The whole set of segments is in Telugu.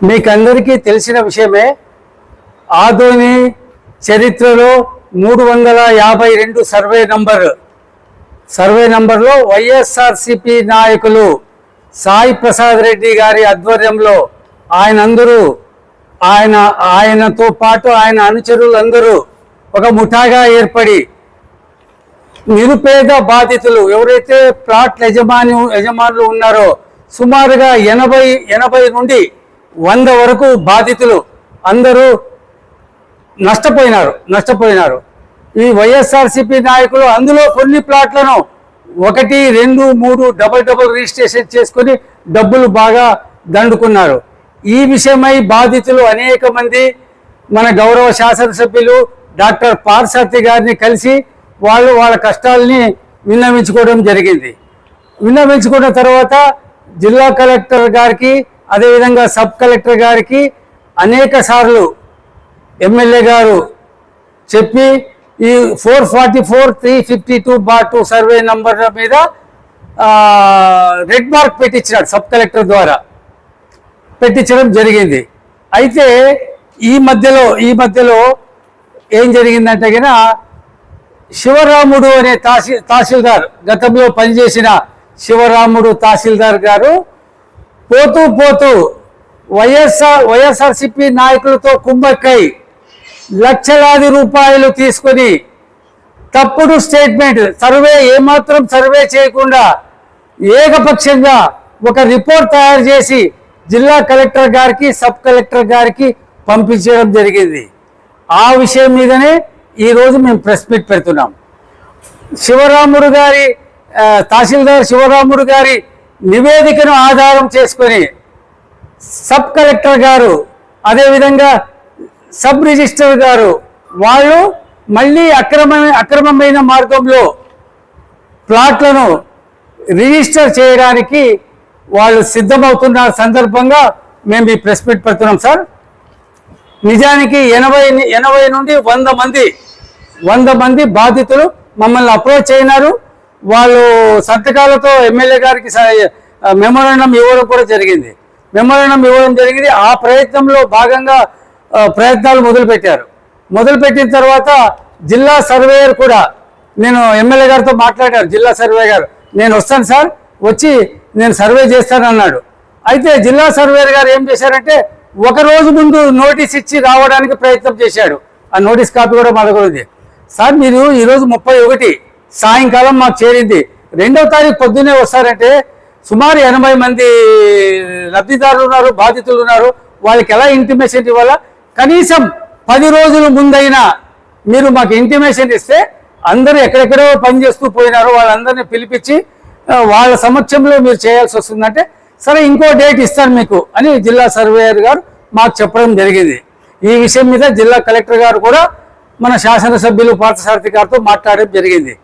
మీకందరికీ తెలిసిన విషయమే ఆధుని చరిత్రలో మూడు వందల యాభై రెండు సర్వే నంబర్. సర్వే నంబర్లో వైఎస్ఆర్సిపి నాయకులు సాయి ప్రసాద్ రెడ్డి గారి ఆధ్వర్యంలో ఆయన అందరూ ఆయన ఆయనతో పాటు ఆయన అనుచరులందరూ ఒక ముఠాగా ఏర్పడి నిరుపేద బాధితులు ఎవరైతే ప్లాట్ యజమాని యజమానులు ఉన్నారో సుమారుగా ఎనభై ఎనభై నుండి వంద వరకు బాధితులు అందరూ నష్టపోయినారు నష్టపోయినారు. ఈ వైఎస్ఆర్సిపి నాయకులు అందులో కొన్ని ప్లాట్లను ఒకటి రెండు మూడు డబల్ డబల్ రిజిస్ట్రేషన్ చేసుకొని డబ్బులు బాగా దండుకున్నారు. ఈ విషయమై బాధితులు అనేక మంది మన గౌరవ శాసనసభ్యులు డాక్టర్ పార్సార్థి గారిని కలిసి వాళ్ళు వాళ్ళ కష్టాలని విన్నవించుకోవడం జరిగింది. విన్నవించుకున్న తర్వాత జిల్లా కలెక్టర్ గారికి అదేవిధంగా సబ్ కలెక్టర్ గారికి అనేక సార్లు ఎమ్మెల్యే గారు చెప్పి ఈ four forty four three fifty two bar two survey number మీద రెడ్ మార్క్ పెట్టించినాడు సబ్ కలెక్టర్ ద్వారా. పెట్టించడం జరిగింది. అయితే ఈ మధ్యలో ఈ మధ్యలో ఏం జరిగిందంటే కనుక శివరాముడు అనే తహసీ తహసీల్దార్ గతంలో పనిచేసిన శివరాముడు తహసీల్దార్ గారు పోతూ పోతూ వైఎస్ఆర్ వైఎస్ఆర్సిపి నాయకులతో కుమ్మక్కై లక్షలాది రూపాయలు తీసుకొని తప్పుడు స్టేట్మెంట్ సర్వే ఏమాత్రం సర్వే చేయకుండా ఏకపక్షంగా ఒక రిపోర్ట్ తయారు చేసి జిల్లా కలెక్టర్ గారికి సబ్ కలెక్టర్ గారికి పంపించడం జరిగింది. ఆ విషయం మీదనే ఈరోజు మేము ప్రెస్ మీట్ పెడుతున్నాం. శివరాముడు గారి తహసీల్దార్ శివరాముడు గారి నివేదికను ఆధారం చేసుకొని సబ్ కలెక్టర్ గారు అదేవిధంగా సబ్ రిజిస్టర్ గారు వాళ్ళు మళ్ళీ అక్రమ అక్రమమైన మార్గంలో ప్లాట్లను రిజిస్టర్ చేయడానికి వాళ్ళు సిద్ధమవుతున్న సందర్భంగా మేము ఈ ప్రెస్ మీట్ పెడుతున్నాం సార్. నిజానికి ఎనభై ఎనభై నుండి వంద మంది వంద మంది బాధితులు మమ్మల్ని అప్రోచ్ అయినారు. వాళ్ళు సంతకాలతో ఎమ్మెల్యే గారికి మెమోరాండం ఇవ్వడం కూడా జరిగింది. మెమోరాండం ఇవ్వడం జరిగింది. ఆ ప్రయత్నంలో భాగంగా ప్రయత్నాలు మొదలుపెట్టారు. మొదలుపెట్టిన తర్వాత జిల్లా సర్వేయర్ కూడా నేను ఎమ్మెల్యే గారితో మాట్లాడారు జిల్లా సర్వే గారు నేను వస్తాను సార్ వచ్చి నేను సర్వే చేస్తానన్నాడు అయితే జిల్లా సర్వేయర్ గారు ఏం చేశారంటే ఒక రోజు ముందు నోటీస్ ఇచ్చి రావడానికి ప్రయత్నం చేశాడు. ఆ నోటీస్ కాపీ కూడా మా దగ్గర ఉంది. సార్ మీరు ఈరోజు ముప్పై ఒకటి సాయంకాలం మాకు చేరింది. రెండవ తారీఖు పొద్దున్నే వస్తారంటే సుమారు ఎనభై మంది లబ్ధిదారులు ఉన్నారు బాధితులు ఉన్నారు. వాళ్ళకి ఎలా ఇంటిమేషన్ ఇవ్వాలా? కనీసం పది రోజుల ముందైనా మీరు మాకు ఇంటిమేషన్ ఇస్తే అందరూ ఎక్కడెక్కడో పని చేస్తూ పోయినారో. వాళ్ళందరినీ పిలిపించి వాళ్ళ సమక్షంలో మీరు చేయాల్సి వస్తుందంటే సరే ఇంకో డేట్ ఇస్తాను మీకు అని జిల్లా సర్వేయర్ గారు మాకు చెప్పడం జరిగింది. ఈ విషయం మీద జిల్లా కలెక్టర్ గారు కూడా మన శాసనసభ్యులు పార్థసారథి గారితో మాట్లాడడం జరిగింది.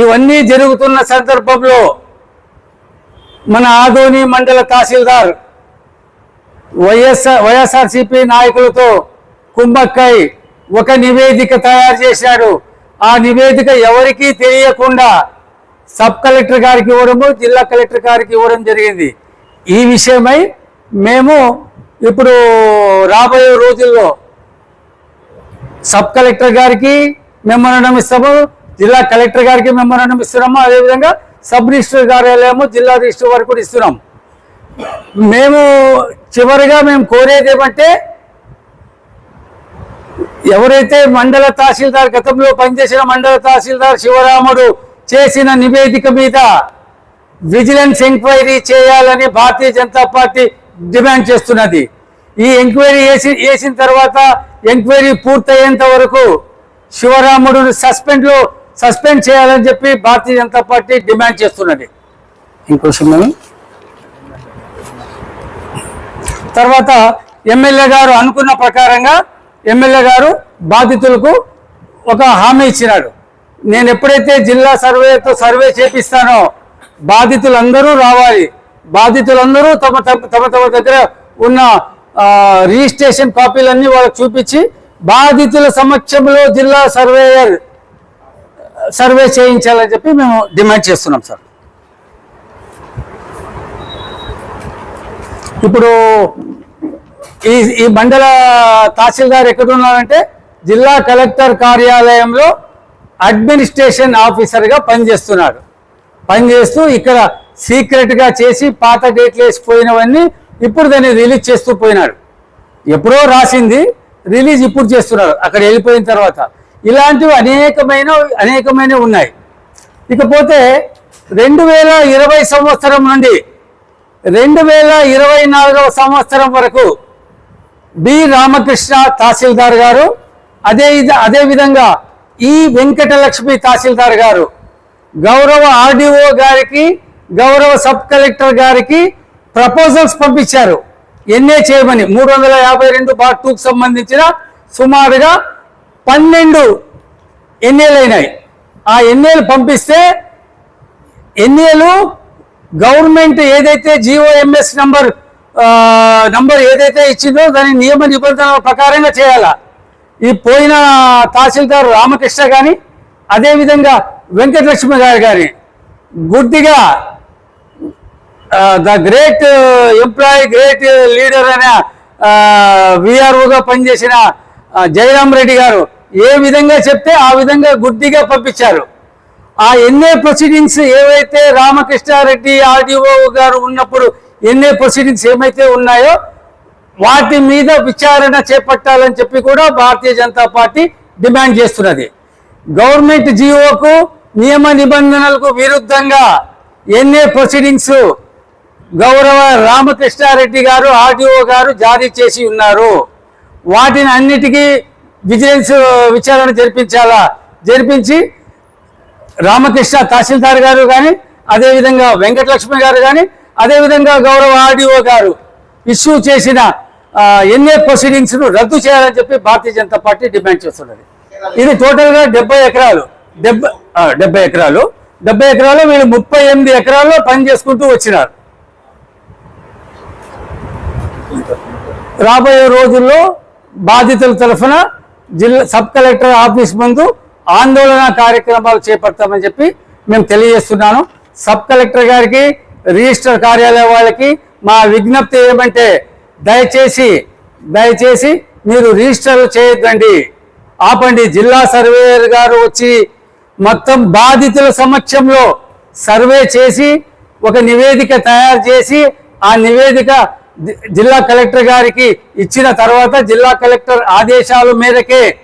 ఇవన్నీ జరుగుతున్న సందర్భంలో మన ఆదోని మండల తహసీల్దార్ వైఎస్ఆర్ వైఎస్ఆర్సిపి నాయకులతో కుంభక్కై ఒక నివేదిక తయారు చేశాడు. ఆ నివేదిక ఎవరికీ తెలియకుండా సబ్ కలెక్టర్ గారికి ఇవ్వడము జిల్లా కలెక్టర్ గారికి ఇవ్వడం జరిగింది. ఈ విషయమై మేము ఇప్పుడు రాబోయే రోజుల్లో సబ్ కలెక్టర్ గారికి మెమోరాండం ఇస్తాము. జిల్లా కలెక్టర్ గారికి మెమోరాండం ఇస్తున్నాము. అదేవిధంగా సబ్ రిజిస్టర్ కార్యాలయము జిల్లా రిజిస్టర్ వారికి కూడా ఇస్తున్నాం. మేము చివరిగా మేము కోరేది ఏమంటే ఎవరైతే మండల తహసీల్దార్ గతంలో పనిచేసిన మండల తహసీల్దార్ శివరాముడు చేసిన నివేదిక మీద విజిలెన్స్ ఎంక్వైరీ చేయాలని భారతీయ జనతా పార్టీ డిమాండ్ చేస్తున్నది. ఈ ఎంక్వైరీ వేసి వేసిన తర్వాత ఎంక్వైరీ పూర్తయ్యేంత వరకు శివరాముడు సస్పెండ్లో సస్పెండ్ చేయాలని చెప్పి భారతీయ జనతా పార్టీ డిమాండ్ చేస్తున్నది. ఇంకో విషయం తర్వాత ఎమ్మెల్యే గారు అనుకున్న ప్రకారంగా ఎమ్మెల్యే గారు బాధితులకు ఒక హామీ ఇచ్చినాడు. నేను ఎప్పుడైతే జిల్లా సర్వేతో సర్వే చేపిస్తానో బాధితులందరూ రావాలి. బాధితులందరూ తమ తమ తమ తమ దగ్గర ఉన్న రిజిస్ట్రేషన్ కాపీలన్నీ వాళ్ళకి చూపించి బాధితుల సమక్షంలో జిల్లా సర్వేయర్ సర్వే చేయించాలని చెప్పి మేము డిమాండ్ చేస్తున్నాం సార్. ఇప్పుడు ఈ ఈ మండల తహసీల్దార్ ఎక్కడున్నారంటే జిల్లా కలెక్టర్ కార్యాలయంలో అడ్మినిస్ట్రేషన్ ఆఫీసర్గా పనిచేస్తున్నాడు. పనిచేస్తూ ఇక్కడ సీక్రెట్గా చేసి పాత డేట్లు వేసిపోయినవన్నీ ఇప్పుడు దాన్ని రిలీజ్ చేస్తూ పోయినాడు. ఎప్పుడో రాసింది రిలీజ్ ఇప్పుడు చేస్తున్నారు. అక్కడ వెళ్ళిపోయిన తర్వాత. ఇలాంటివి అనేకమైన అనేకమైన ఉన్నాయి. ఇకపోతే రెండు వేల ఇరవై సంవత్సరం నుండి రెండు వేల ఇరవై నాలుగవ సంవత్సరం వరకు బి. రామకృష్ణ తహసీల్దార్ గారు అదే అదే విధంగా ఈ వెంకటలక్ష్మి తహసీల్దార్ గారు గౌరవ ఆర్డీఓ గారికి గౌరవ సబ్ కలెక్టర్ గారికి ప్రపోజల్స్ పంపించారు. ఎన్ఏ చేయమని మూడు వందల యాభై రెండు బార్ టూకు సంబంధించిన సుమారుగా పన్నెండు ఎన్ఏలు అయినాయి. ఆ ఎన్ఏలు పంపిస్తే ఎన్ఏలు గవర్నమెంట్ ఏదైతే జిఓఎంఎస్ నంబర్ నంబర్ ఏదైతే ఇచ్చిందో దాని నియమ నిబంధనల ప్రకారంగా చేయాలా? ఈ పోయిన తహసీల్దార్ రామకృష్ణ కానీ అదేవిధంగా వెంకటలక్ష్మి గారు కానీ గుడ్డిగా the great employee great leader అనే విఆర్ఓగా పనిచేసిన ఆ, జయరాం రెడ్డి గారు ఏ విధంగా చెప్తే ఆ విధంగా గుడ్డిగా పంపించారు. ఆ ఎన్ఏ ప్రొసీడింగ్స్ ఏవైతే రామకృష్ణారెడ్డి ఆర్డీఓ గారు ఉన్నప్పుడు ఎన్ఏ ప్రొసీడింగ్స్ ఏమైతే ఉన్నాయో వాటి మీద విచారణ చేపట్టాలని చెప్పి కూడా భారతీయ జనతా పార్టీ డిమాండ్ చేస్తున్నది. గవర్నమెంట్ జీవోకు నియమ నిబంధనలకు విరుద్ధంగా ఎన్ఏ ప్రొసీడింగ్స్ గౌరవ రామకృష్ణారెడ్డి గారు ఆర్డీఓ గారు జారీ చేసి ఉన్నారు. వాటిని అన్నిటికీ విజిలెన్స్ విచారణ జరిపించాలా? జరిపించి రామకృష్ణ తహసీల్దార్ గారు కానీ అదేవిధంగా వెంకటలక్ష్మి గారు కానీ అదేవిధంగా గౌరవ ఆర్డీఓ గారు ఇష్యూ చేసిన ఎన్ఏ ప్రొసీడింగ్స్ను రద్దు చేయాలని చెప్పి భారతీయ జనతా పార్టీ డిమాండ్ చేస్తున్నది. ఇది టోటల్గా డెబ్బై ఎకరాలు. డెబ్బై డెబ్బై ఎకరాలు. డెబ్బై ఎకరాలు వీళ్ళు ముప్పై ఎనిమిది ఎకరాల్లో పని చేసుకుంటూ వచ్చినారు. రాబోయే రోజుల్లో బాధితుల తరఫున జిల్లా సబ్ కలెక్టర్ ఆఫీస్ ముందు ఆందోళన కార్యక్రమాలు చేపడతామని చెప్పి మేము తెలియజేస్తున్నాను. సబ్ కలెక్టర్ గారికి రిజిస్టర్ కార్యాలయం వాళ్ళకి మా విజ్ఞప్తి ఏమంటే దయచేసి దయచేసి మీరు రిజిస్టర్లు చేయొద్దండి. ఆపండి. జిల్లా సర్వేయర్ గారు వచ్చి మొత్తం బాధితుల సమక్షంలో సర్వే చేసి ఒక నివేదిక తయారు చేసి ఆ నివేదిక జిల్లా కలెక్టర్ గారికి ఇచ్చిన తర్వాత జిల్లా కలెక్టర్ ఆదేశాల మేరకే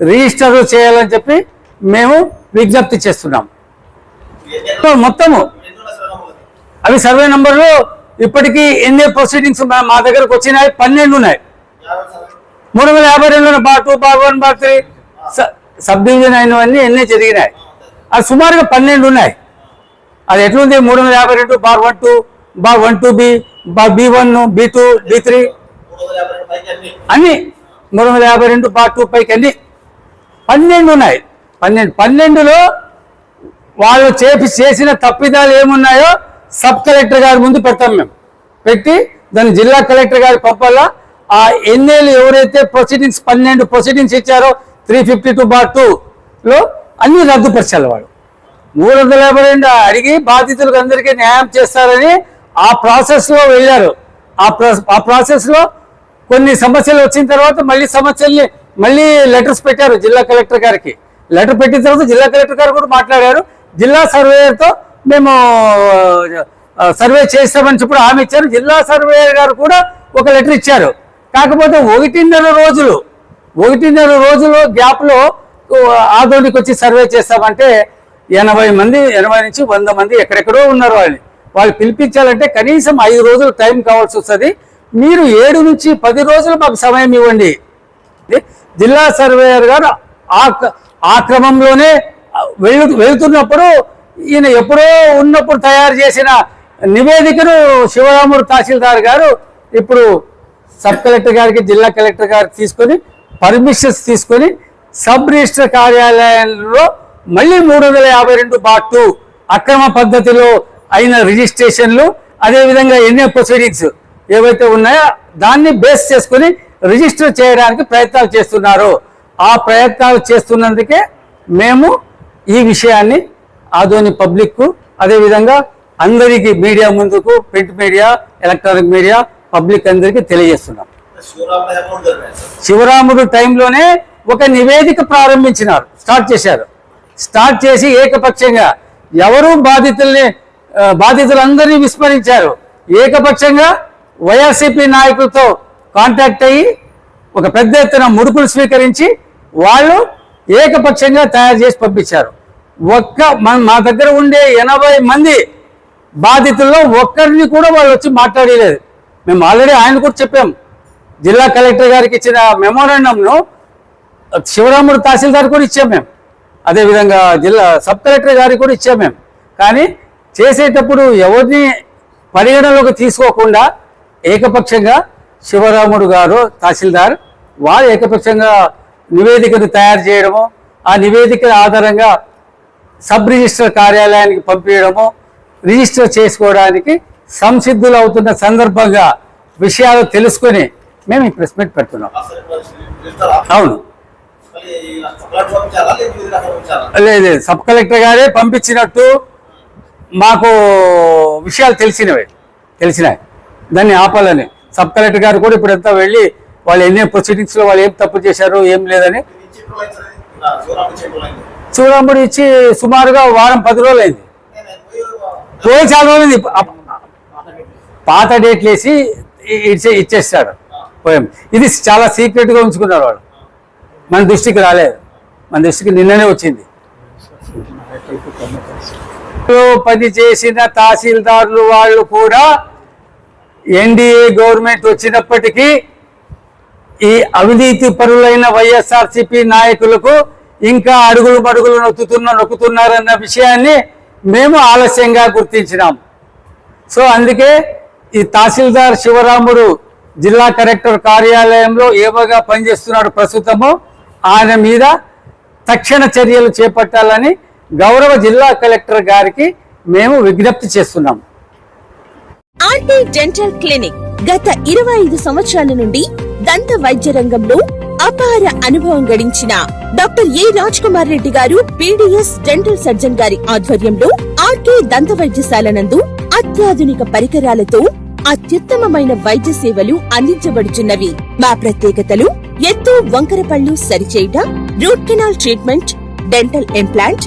రిజిస్టర్ చేయాలని చెప్పి మేము విజ్ఞప్తి చేస్తున్నాం. మొత్తము అవి సర్వే నంబర్లు ఇప్పటికీ ఎన్ని ప్రొసీడింగ్స్ మా- దగ్గరకు వచ్చినాయి పన్నెండు ఉన్నాయి. మూడు వందల యాభై రెండు bar two bar one bar three subdivision అయినవన్నీ ఎన్ని జరిగినాయి. అది సుమారుగా పన్నెండు ఉన్నాయి. అది ఎట్లుంది? మూడు వందల యాభై రెండు bar one two bar one two B B one B two B three. అన్ని మూడు వందల యాభై రెండు బార్ టూ పైకి అన్ని పన్నెండు. ఉన్నాయి పన్నెండు పన్నెండులో వాళ్ళు చేపి చేసిన తప్పిదాలు ఏమున్నాయో సబ్ కలెక్టర్ గారి ముందు పెడతాం మేము. పెట్టి దాన్ని జిల్లా కలెక్టర్ గారికి పంపాలా ఆ ఎన్ఏలు ఎవరైతే ప్రొసీడింగ్స్ పన్నెండు ప్రొసీడింగ్స్ ఇచ్చారో త్రీ ఫిఫ్టీ టూ బార్ టూలో అన్ని రద్దుపరచాలి వాళ్ళు. మూడు వందల యాభై రెండు అడిగి బాధితులకు అందరికీ న్యాయం చేస్తారని ఆ ప్రాసెస్లో వెళ్ళారు. ఆ ఆ ప్రాసెస్లో కొన్ని సమస్యలు వచ్చిన తర్వాత మళ్ళీ సమస్యల్ని మళ్ళీ లెటర్స్ పెట్టారు జిల్లా కలెక్టర్ గారికి. లెటర్ పెట్టిన తర్వాత జిల్లా కలెక్టర్ గారు కూడా మాట్లాడారు. జిల్లా సర్వేయర్తో మేము సర్వే చేస్తామని చెప్పి హామీ ఇచ్చారు. జిల్లా సర్వేయర్ గారు కూడా ఒక లెటర్ ఇచ్చారు. కాకపోతే ఒకటిన్నర రోజులు ఒకటిన్నర రోజులు గ్యాప్లో ఆదోనికి వచ్చి సర్వే చేస్తామంటే ఎనభై మంది ఎనభై నుంచి వంద మంది ఎక్కడెక్కడో ఉన్నారు వాళ్ళని. వాళ్ళు పిలిపించాలంటే కనీసం ఐదు రోజులు టైం కావాల్సి వస్తుంది. మీరు ఏడు నుంచి పది రోజులు మాకు సమయం ఇవ్వండి. జిల్లా సర్వేయర్ గారు ఆ ఆ క్రమంలోనే వెళ్ళు వెళుతున్నప్పుడు ఈయన ఎప్పుడో ఉన్నప్పుడు తయారు చేసిన నివేదికను శివరాముడు తహసీల్దార్ గారు ఇప్పుడు సబ్ కలెక్టర్ గారికి జిల్లా కలెక్టర్ గారికి తీసుకొని పర్మిషన్స్ తీసుకొని సబ్ రిజిస్టర్ కార్యాలయంలో మళ్ళీ మూడు వందల యాభై రెండు బాట్ అక్రమ పద్ధతిలో అయిన రిజిస్ట్రేషన్లు అదేవిధంగా ఎన్నో ప్రొసీడింగ్స్ ఏవైతే ఉన్నాయో దాన్ని బేస్ చేసుకొని రిజిస్టర్ చేయడానికి ప్రయత్నాలు చేస్తున్నారు. ఆ ప్రయత్నాలు చేస్తున్నందుకే మేము ఈ విషయాన్ని ఆదోని పబ్లిక్కు అదేవిధంగా అందరికీ మీడియా ముందుకు print media electronic media public అందరికీ తెలియజేస్తున్నాం. శివరాముడు టైంలోనే ఒక నివేదిక ప్రారంభించినారు స్టార్ట్ చేశారు. స్టార్ట్ చేసి ఏకపక్షంగా ఎవరు బాధితుల్ని బాధితులందరినీ విస్మరించారు. ఏకపక్షంగా వైఎస్సీపీ నాయకులతో కాంటాక్ట్ అయ్యి ఒక పెద్ద ఎత్తున ముడుపులు స్వీకరించి వాళ్ళు ఏకపక్షంగా తయారు చేసి పంపించారు. ఒక్క మన మా దగ్గర ఉండే ఎనభై మంది బాధితుల్లో ఒక్కరిని కూడా వాళ్ళు వచ్చి మాట్లాడలేదు. మేము ఆల్రెడీ ఆయన కూడా చెప్పాం. జిల్లా కలెక్టర్ గారికి ఇచ్చిన మెమోరాండంను శివరాముడు తహసీల్దార్ కూడా ఇచ్చాం మేము. అదేవిధంగా జిల్లా సబ్ కలెక్టర్ గారికి కూడా ఇచ్చాం మేము. కానీ చేసేటప్పుడు ఎవరిని పరిగణలోకి తీసుకోకుండా ఏకపక్షంగా శివరాముడు గారు తహసీల్దార్ వారు ఏకపక్షంగా నివేదికను తయారు చేయడము ఆ నివేదిక ఆధారంగా సబ్ రిజిస్టర్ కార్యాలయానికి పంపించడము రిజిస్టర్ చేసుకోవడానికి సంసిద్ధులు అవుతున్న సందర్భంగా విషయాలు తెలుసుకొని మేము ఈ ప్రెస్ మీట్ పెడుతున్నాం? అవును. లేదు, సబ్ కలెక్టర్ గారే పంపించినట్టు మాకు విషయాలు తెలిసినవి తెలిసినాయి. దాన్ని ఆపాలని. సబ్ కలెక్టర్ గారు కూడా ఇప్పుడంతా వెళ్ళి వాళ్ళు ఎన్ని ప్రొసీడింగ్స్లో వాళ్ళు ఏం తప్పు చేశారు ఏం లేదని ఇది ఇచ్చి సుమారుగా వారం పది రోజులు అయింది పోయి చాలా రోజులు పాత డేట్లు వేసి ఇచ్చే ఇచ్చేస్తాడు పోయం. ఇది చాలా సీక్రెట్గా ఉంచుకున్నారు వాళ్ళు. మన దృష్టికి రాలేదు. మన దృష్టికి నిన్ననే వచ్చింది. పని చేసిన తహసీల్దారులు వాళ్ళు కూడా ఎన్డీఏ గవర్నమెంట్ వచ్చినప్పటికీ ఈ అవినీతి పరులైన వైఎస్ఆర్సిపి నాయకులకు ఇంకా అడుగులు మడుగులు నొక్కుతున్న నొక్కుతున్నారన్న విషయాన్ని మేము ఆలస్యంగా గుర్తించినాం. సో అందుకే ఈ తహసీల్దార్ శివరాముడు జిల్లా కలెక్టర్ కార్యాలయంలో ఏవోగా పనిచేస్తున్నాడు ప్రస్తుతము ఆయన మీద తక్షణ చర్యలు చేపట్టాలని గౌరవ జిల్లా కలెక్టర్ గారికి మేము విజ్ఞప్తి చేస్తున్నాం. ఆర్టీ డెంటల్ క్లినిక్ గత ఇరవై ఐదు సంవత్సరాల నుండి దంత వైద్య రంగంలో అపార అనుభవం గడించిన doctor A Raj Kumar Reddy garu BDS dental surgeon గారి ఆధ్వర్యంలో ఆర్కే దంత వైద్యశాల నందు అత్యాధునిక పరికరాలతో అత్యుత్తమమైన వైద్య సేవలు అందించబడుచున్నవి. మా ప్రత్యేకతలు ఎత్తు వంకరపళ్ళు సరిచేయట root canal treatment dental implant